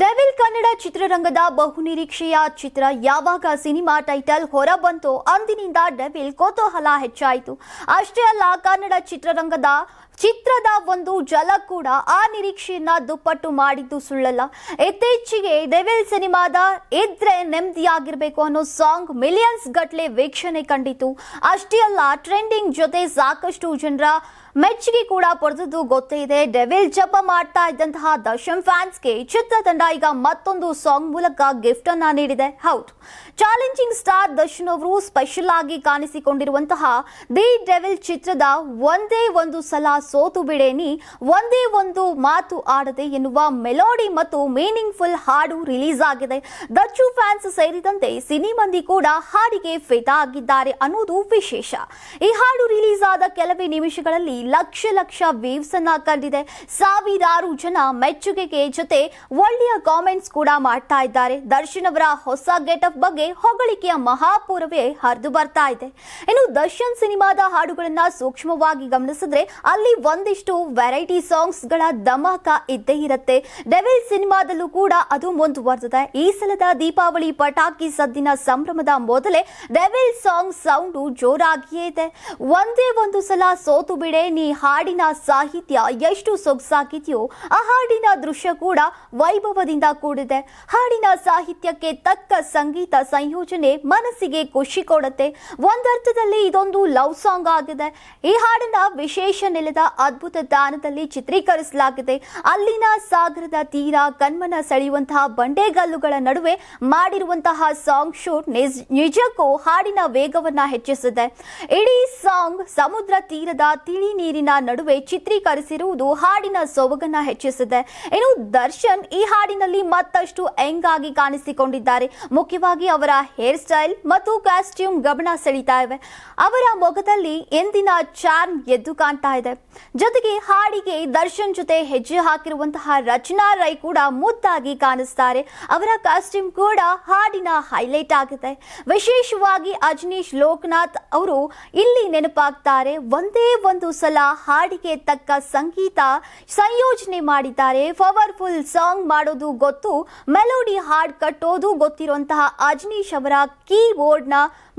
Devil Kannada ಚಿತ್ರರಂಗದ ಬಹುನಿರೀಕ್ಷೆಯ ಚಿತ್ರ ಯಾವಾಗ cinema title ಹೊರಬಂತೋ ಅಂದಿನಿಂದ ಡೆವಿಲ್ ಕುತೂಹಲ ಹೆಚ್ಚಾಯಿತು. ಅಷ್ಟೇ ಅಲ್ಲ, ಕನ್ನಡ ಚಿತ್ರರಂಗದ ಚಿತ್ರದ ಒಂದು ಜಲ ಕೂಡ ಆ ನಿರೀಕ್ಷೆಯನ್ನ ದುಪ್ಪಟ್ಟು ಮಾಡಿದ್ದು ಸುಳ್ಳಲ್ಲ. ಇತ್ತೀಚೆಗೆ ಡೆವಿಲ್ ಸಿನಿಮಾದ ಇದ್ರೆ ನೆಮ್ಮದಿಯಾಗಿರ್ಬೇಕು ಅನ್ನೋ ಸಾಂಗ್ ಮಿಲಿಯನ್ಸ್ ಗಟ್ಲೆ ವೀಕ್ಷಣೆ ಕಂಡಿತು. ಅಷ್ಟೇ ಅಲ್ಲ, ಟ್ರೆಂಡಿಂಗ್ ಜೊತೆ ಸಾಕಷ್ಟು ಜನರ ಮೆಚ್ಚುಗೆ ಕೂಡ ಪಡೆದದ್ದು ಗೊತ್ತೇ ಇದೆ. ಡೆವಿಲ್ ಜಪ ಮಾಡ್ತಾ ಇದ್ದಂತಹ ದರ್ಶನ್ ಫ್ಯಾನ್ಸ್ಗೆ ಚಿತ್ರತಂಡ ಈಗ ಮತ್ತೊಂದು ಸಾಂಗ್ ಮೂಲಕ ಗಿಫ್ಟ್ ಅನ್ನ ನೀಡಿದೆ. ಹೌದು, ಚಾಲೆಂಜಿಂಗ್ ಸ್ಟಾರ್ ದರ್ಶನ್ ಅವರು ಸ್ಪೆಷಲ್ ಆಗಿ ಕಾಣಿಸಿಕೊಂಡಿರುವಂತಹ ದಿ ಡೆವಿಲ್ ಚಿತ್ರದ ಒಂದೇ ಒಂದು ಸಲ ಸೋತು ಬಿಡೇನಿ. ಒಂದೇ ಒಂದು ಮಾತು ಆಡದೆ ಎನ್ನುವ ಮೆಲೋಡಿ ಮತ್ತು ಮೀನಿಂಗ್ಫುಲ್ ಹಾಡು ರಿಲೀಸ್ ಆಗಿದೆ ದಚ್ಚು ಫ್ಯಾನ್ಸ್ ಸೇರಿದಂತೆ ಸಿನಿಮಂದಿ ಕೂಡ ಹಾಡಿಗೆ ಫಿದಾ ಆಗಿದ್ದಾರೆ ಅನ್ನೋದು ವಿಶೇಷ. ಈ ಹಾಡು ರಿಲೀಸ್ ಆದ ಕೆಲವೇ ನಿಮಿಷಗಳಲ್ಲಿ ಲಕ್ಷ ಲಕ್ಷ ವೇವ್ಸ್ ಅನ್ನ ಕಂಡಿದೆ. ಸಾವಿರಾರು ಜನ ಮೆಚ್ಚುಗೆಗೆ ಜೊತೆ ಒಳ್ಳೆಯ ಕಾಮೆಂಟ್ಸ್ ಕೂಡ ಮಾಡ್ತಾ ಇದ್ದಾರೆ. ದರ್ಶನ್ ಅವರ ಹೊಸ ಗೆಟಪ್ ಬಗ್ಗೆ ಹೊಗಳಿಕೆಯ ಮಹಾಪೂರವೇ ಹರಿದು ಬರ್ತಾ ಇದೆ. ಇನ್ನು ದರ್ಶನ್ ಸಿನಿಮಾದ ಹಾಡುಗಳನ್ನ ಸೂಕ್ಷ್ಮವಾಗಿ ಗಮನಿಸಿದ್ರೆ ಅಲ್ಲಿ ಒಂದಿಷ್ಟು ವೆರೈಟಿ ಸಾಂಗ್ಸ್ಗಳ ಧಮಾಕ ಇದ್ದೇ ಇರುತ್ತೆ. ಡೆವಿಲ್ ಸಿನಿಮಾದಲ್ಲೂ ಕೂಡ ಅದು ಮುಂದುವರೆದಿದೆ. ಈ ಸಲದ ದೀಪಾವಳಿ ಪಟಾಕಿ ಸದ್ದಿನ ಸಂಭ್ರಮದ ಮೊದಲೇ ಡೆವಿಲ್ ಸಾಂಗ್ ಸೌಂಡು ಜೋರಾಗಿಯೇ ಇದೆ. ಒಂದೇ ಒಂದು ಸಲ ಸೋತು ಬಿಡೆ ನೀ ಹಾಡಿನ ಸಾಹಿತ್ಯ ಎಷ್ಟು ಸೊಗಸಾಗಿದೆಯೋ, ಆ ಹಾಡಿನ ದೃಶ್ಯ ಕೂಡ ವೈಭವದಿಂದ ಕೂಡಿದೆ. ಹಾಡಿನ ಸಾಹಿತ್ಯಕ್ಕೆ ತಕ್ಕ ಸಂಗೀತ ಸಂಯೋಜನೆ ಮನಸ್ಸಿಗೆ ಖುಷಿ ಕೊಡುತ್ತೆ. ಒಂದರ್ಥದಲ್ಲಿ ಇದೊಂದು ಲವ್ ಸಾಂಗ್ ಆಗಿದೆ. ಈ ಹಾಡಿನ ವಿಶೇಷ ನೆಲದ ಅದ್ಭುತ ತಾಣದಲ್ಲಿ ಚಿತ್ರೀಕರಿಸಲಾಗಿದೆ. ಅಲ್ಲಿನ ಸಾಗರದ ತೀರ, ಕಣ್ಮನ ಸೆಳೆಯುವಂತಹ ಬಂಡೆಗಲ್ಲುಗಳ ನಡುವೆ ಮಾಡಿರುವಂತಹ ಸಾಂಗ್ ಶೂಟ್ ನಿಜ- ನಿಜಕ್ಕೂ ಹಾಡಿನ ವೇಗವನ್ನ ಹೆಚ್ಚಿಸಿದೆ. ಇಡೀ ಸಾಂಗ್ ಸಮುದ್ರ ತೀರದ ತಿಳಿ ನೀರಿನ ನಡುವೆ ಚಿತ್ರೀಕರಿಸಿರುವುದು ಹಾಡಿನ ಸೊಬಗನ್ನ ಹೆಚ್ಚಿಸಿದೆ. ಇನ್ನು ದರ್ಶನ್ ಈ ಹಾಡಿನಲ್ಲಿ ಮತ್ತಷ್ಟು ಎಂಗಾಗಿ ಕಾಣಿಸಿಕೊಂಡಿದ್ದಾರೆ. ಮುಖ್ಯವಾಗಿ ಅವರ ಹೇರ್ ಸ್ಟೈಲ್ ಮತ್ತು ಕಾಸ್ಟ್ಯೂಮ್ ಗಮನ ಸೆಳೀತಾ ಇವೆ. ಅವರ ಮೊಗದಲ್ಲಿ ಎಂದಿನ ಚಾರ್ಮ್ ಎದ್ದು ಕಾಣ್ತಾ ಇದೆ. ಜೊತೆಗೆ ಹಾಡಿಗೆ ದರ್ಶನ್ ಜೊತೆ ಹೆಜ್ಜೆ ಹಾಕಿರುವಂತಹ ರಚನಾ ರೈ ಕೂಡ ಮುದ್ದಾಗಿ ಕಾಣಿಸ್ತಾರೆ. ಅವರ ಕಾಸ್ಟ್ಯೂಮ್ ಕೂಡ ಹಾಡಿನ ಹೈಲೈಟ್ ಆಗಿದೆ ವಿಶೇಷವಾಗಿ ಅಜನೀಶ್ ಲೋಕನಾಥ್ ಅವರು ಇಲ್ಲಿ ನೆನಪಾಗ್ತಾರೆ, ಒಂದೇ ಒಂದು ಸಲ ಹಾಡಿಗೆ ತಕ್ಕ ಸಂಗೀತ ಸಂಯೋಜನೆ ಮಾಡಿದ್ದಾರೆ. ಪವರ್ಫುಲ್ ಸಾಂಗ್ ಮಾಡೋದು ಗೊತ್ತು, ಮೆಲೋಡಿ ಹಾಡ್ ಕಟ್ಟೋದು ಗೊತ್ತಿರುವಂತಹ ಅಜನೀಶ್ ಅವರ ಕೀಬೋರ್ಡ್ನ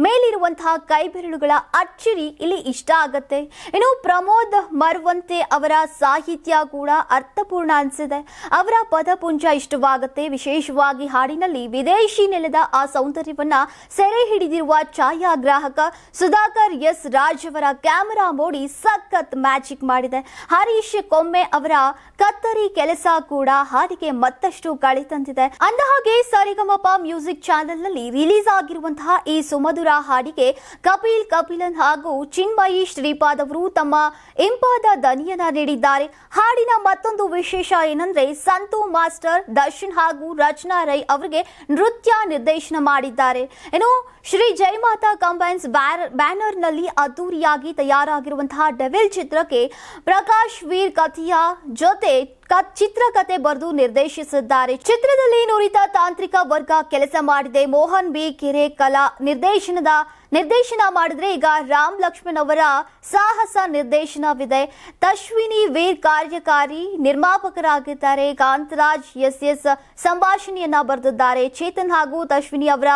ಮೇಲಿರುವಂತಹ ಕೈಬೆರಳುಗಳ ಅಚ್ಚರಿ ಇಲ್ಲಿ ಇಷ್ಟ ಆಗತ್ತೆ. ಇನ್ನು ಪ್ರಮೋದ್ ಮರುವಂತೆ ಅವರ ಸಾಹಿತ್ಯ ಕೂಡ ಅರ್ಥಪೂರ್ಣ ಅನಿಸಿದೆ. ಅವರ ಪದಪುಂಜ ಇಷ್ಟವಾಗುತ್ತೆ. ವಿಶೇಷವಾಗಿ ಹಾಡಿನಲ್ಲಿ ವಿದೇಶಿ ನೆಲದ ಆ ಸೌಂದರ್ಯವನ್ನ ಸೆರೆ ಹಿಡಿದಿರುವ ಛಾಯಾಗ್ರಾಹಕ ಸುಧಾಕರ್ ಎಸ್ ರಾಜ್ ಅವರ ಕ್ಯಾಮೆರಾ ಮೋಡಿ ಸಖತ್ ಮ್ಯಾಜಿಕ್ ಮಾಡಿದೆ. ಹರೀಶ್ ಕೊಮ್ಮೆ ಅವರ ಕತ್ತರಿ ಕೆಲಸ ಕೂಡ ಹಾಡಿಗೆ ಮತ್ತಷ್ಟು ಕಳೆ ತಂದಿದೆ. ಅಂದಹಾಗೆ, ಸರಿಗಮಪ ಮ್ಯೂಸಿಕ್ ಚಾನೆಲ್ನಲ್ಲಿ ರಿಲೀಸ್ ಆಗಿರುವಂತಹ ಈ ಸುಮಧುರ ಹಾಡಿಗೆ ಕಪಿಲ್ ಕಪಿಲನ್ ಹಾಗೂ ಚಿನ್ಮಯಿ ಶ್ರೀಪಾದ್ ಅವರು ತಮ್ಮ ಇಂಪಾದ ದನಿಯನ್ನ ನೀಡಿದ್ದಾರೆ. ಹಾಡಿನ ಮತ್ತೊಂದು ವಿಶೇಷ ಏನಂದ್ರೆ ಸಂತು ಮಾಸ್ಟರ್ ದರ್ಶನ್ ಹಾಗೂ ರಚನಾ ರೈ ಅವರಿಗೆ ನೃತ್ಯ ನಿರ್ದೇಶನ ಮಾಡಿದ್ದಾರೆ. ಏನು ಶ್ರೀ ಜಯಮಾತಾ ಕಂಬೈನ್ಸ್ ಬ್ಯಾನರ್ನಲ್ಲಿ ಅದ್ದೂರಿಯಾಗಿ ತಯಾರಾಗಿರುವಂತಹ ಡೆವಿಲ್ ಚಿತ್ರಕ್ಕೆ ಪ್ರಕಾಶ್ ವೀರ್ ಕಥಿಯಾ ಜೊತೆ ಚಿತ್ರಕತೆ ಬರೆದು ನಿರ್ದೇಶಿಸಿದ್ದಾರೆ. ಚಿತ್ರದಲ್ಲಿ ನುರಿತ ತಾಂತ್ರಿಕ ವರ್ಗ ಕೆಲಸ ಮಾಡಿದೆ. ಮೋಹನ್ ಬಿ. ಕೆರೆ ಕಲಾ ನಿರ್ದೇಶನದ ನಿರ್ದೇಶನ ಮಾಡಿದ್ರೆ ಈಗ ರಾಮ್ ಲಕ್ಷ್ಮಣ್ ಅವರ ಸಾಹಸ ನಿರ್ದೇಶನವಿದೆ. ತಶ್ವಿನಿ ವೀರ್ ಕಾರ್ಯಕಾರಿ ನಿರ್ಮಾಪಕರಾಗಿದ್ದಾರೆ. ಕಾಂತರಾಜ್, ಎಸ್ ಎಸ್ ಸಂಭಾಷಣೆಯನ್ನ ಬರೆದಿದ್ದಾರೆ. ಚೇತನ್ ಹಾಗೂ ತಶ್ವಿನಿ ಅವರ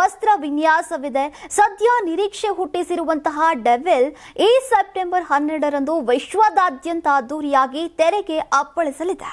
ವಸ್ತ್ರ ವಿನ್ಯಾಸವಿದೆ. ಸದ್ಯ ನಿರೀಕ್ಷೆ ಹುಟ್ಟಿಸಿರುವಂತಹ ಡೆವಿಲ್ ಈ ಸೆಪ್ಟೆಂಬರ್ ಹನ್ನೆರಡರಂದು ವಿಶ್ವದಾದ್ಯಂತ ಅದ್ದೂರಿಯಾಗಿ ತೆರೆಗೆ ಅಪ್ಪಳಿಸಲಿದೆ.